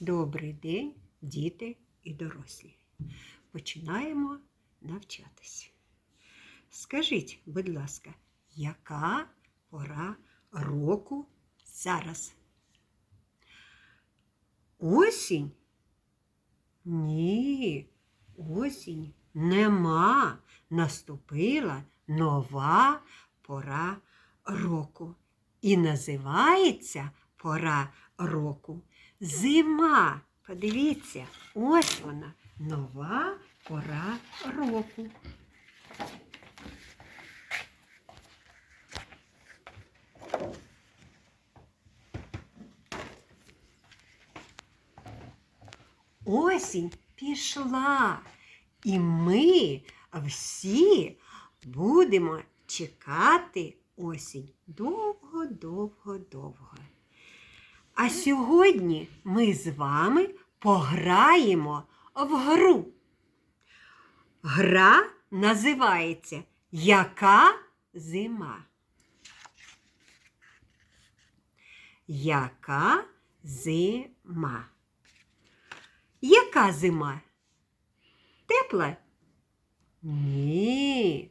Добрий день, діти і дорослі. Починаємо навчатися. Скажіть, будь ласка, яка пора року зараз? Осінь? Ні, осінь нема. Наступила нова пора року. І називається пора року зима. Подивіться, ось вона, нова пора року. Осінь пішла, і ми всі будемо чекати осінь довго-довго-довго. А сьогодні ми з вами пограємо в гру. Гра називається Яка зима? Яка зима? Яка зима? Тепла? Ні.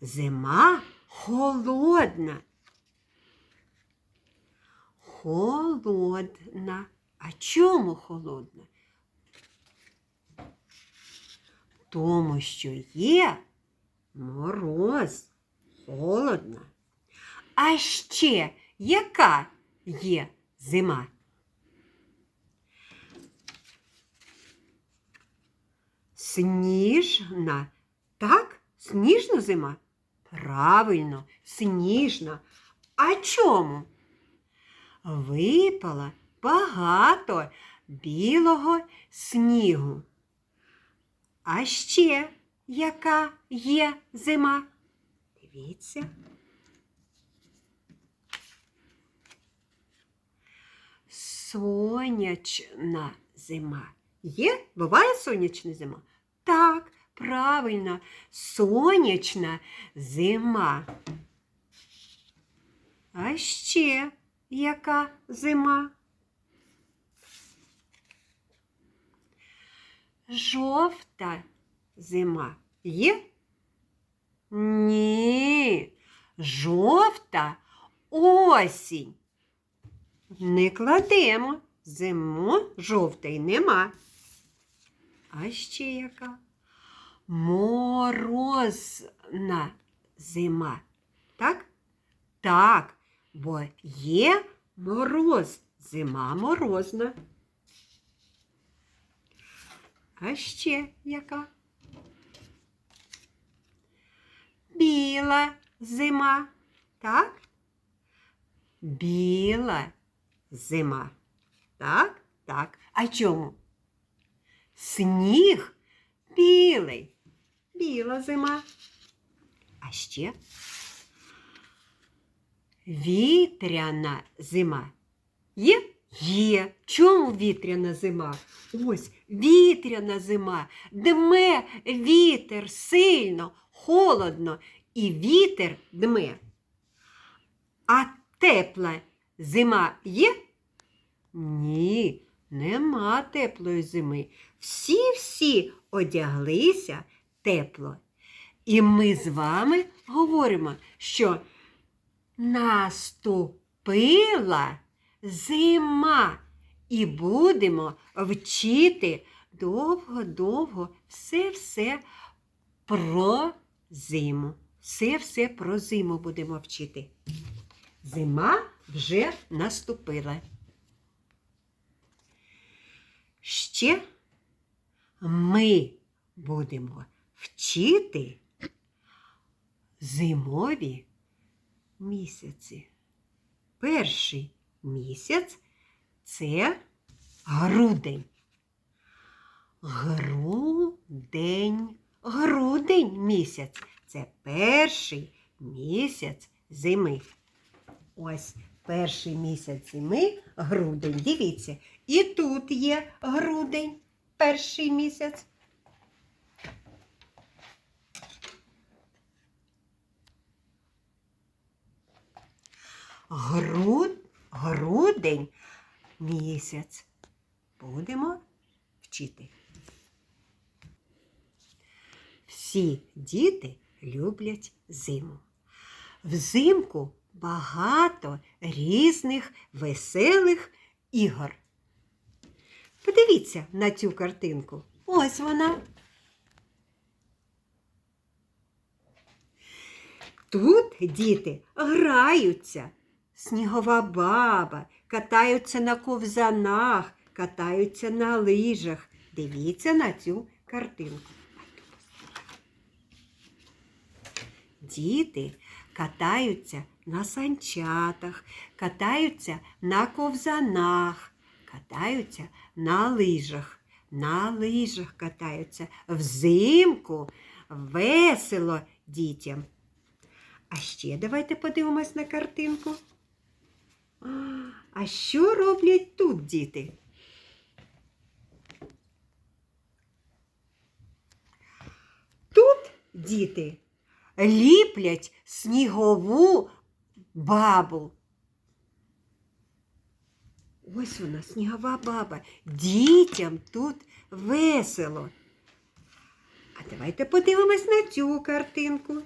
Зима холодна. Холодна. А чому холодна? Тому що є мороз. Холодна. А ще яка є зима? Сніжна. Так? Сніжна зима? Правильно, сніжна. А чому? Випало багато білого снігу. А ще яка є зима? Дивіться. Сонячна зима. Є? Буває сонячна зима? Так, правильно, сонячна зима. А ще яка зима? Жовта зима є? Ні. Жовта осінь. Не кладемо. Зиму жовтої нема. А ще яка? Морозна зима. Так? Так, бо є мороз. Зима морозна. А ще яка? Біла зима. Так? Біла зима. Так? Так. А чому? Сніг білий. Біла зима. А ще вітряна зима. Є? Є. Чому вітряна зима? Ось вітряна зима. Дме вітер сильно, холодно, і вітер дме. А тепла зима є? Ні, нема теплої зими. Всі-всі одяглися тепло. І ми з вами говоримо, що наступила зима, і будемо вчити довго-довго все-все про зиму. Все-все про зиму будемо вчити. Зима вже наступила. Ще ми будемо вчити зимові місяці. Перший місяць це грудень. Грудень. Грудень місяць це перший місяць зими. Ось перший місяць зими грудень. Дивіться, і тут є грудень, перший місяць. Груд, грудень місяць. будемо вчити. Всі діти люблять зиму. Взимку багато різних веселих ігор. Подивіться на цю картинку. Ось вона. Тут діти граються. Снігова баба, катаються на ковзанах, катаються на лижах. Дивіться на цю картинку. Діти катаються на санчатах, катаються на ковзанах, катаються на лижах. На лижах катаються взимку весело дітям. А ще давайте подивимось на картинку. А, що роблять тут діти? Тут діти ліплять снігову бабу. Ось вона, снігова баба. Дітям тут весело. А давайте подивимось на цю картинку.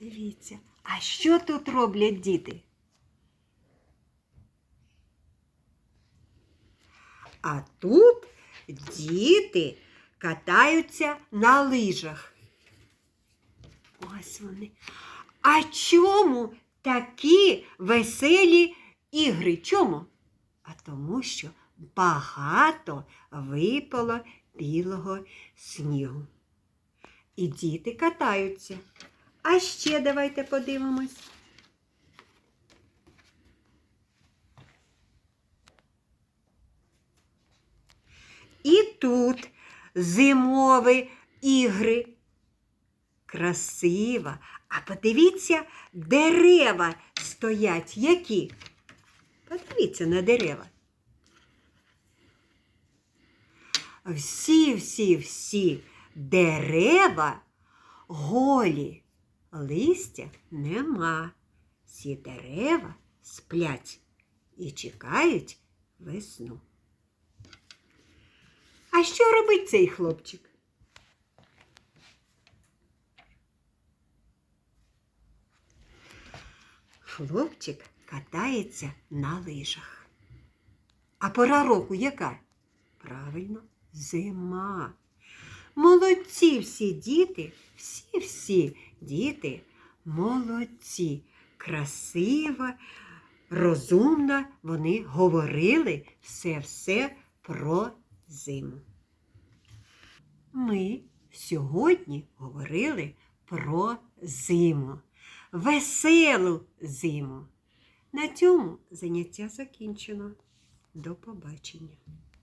Дивіться, а що тут роблять діти? А тут діти катаються на лижах. Ось вони. А чому такі веселі ігри? Чому? А тому що багато випало білого снігу. І діти катаються. А ще давайте подивимось. І тут зимові ігри. Красиво. А подивіться, дерева стоять. Які? Подивіться на дерева. Всі, всі, всі дерева голі. Листя нема. Всі дерева сплять і чекають весну. А що робить цей хлопчик? Хлопчик катається на лижах. А пора року яка? Правильно, зима. Молодці всі діти, всі-всі діти молодці. Красиво, розумно вони говорили все-все про зиму. Ми сьогодні говорили про зиму, веселу зиму. На цьому заняття закінчено. До побачення.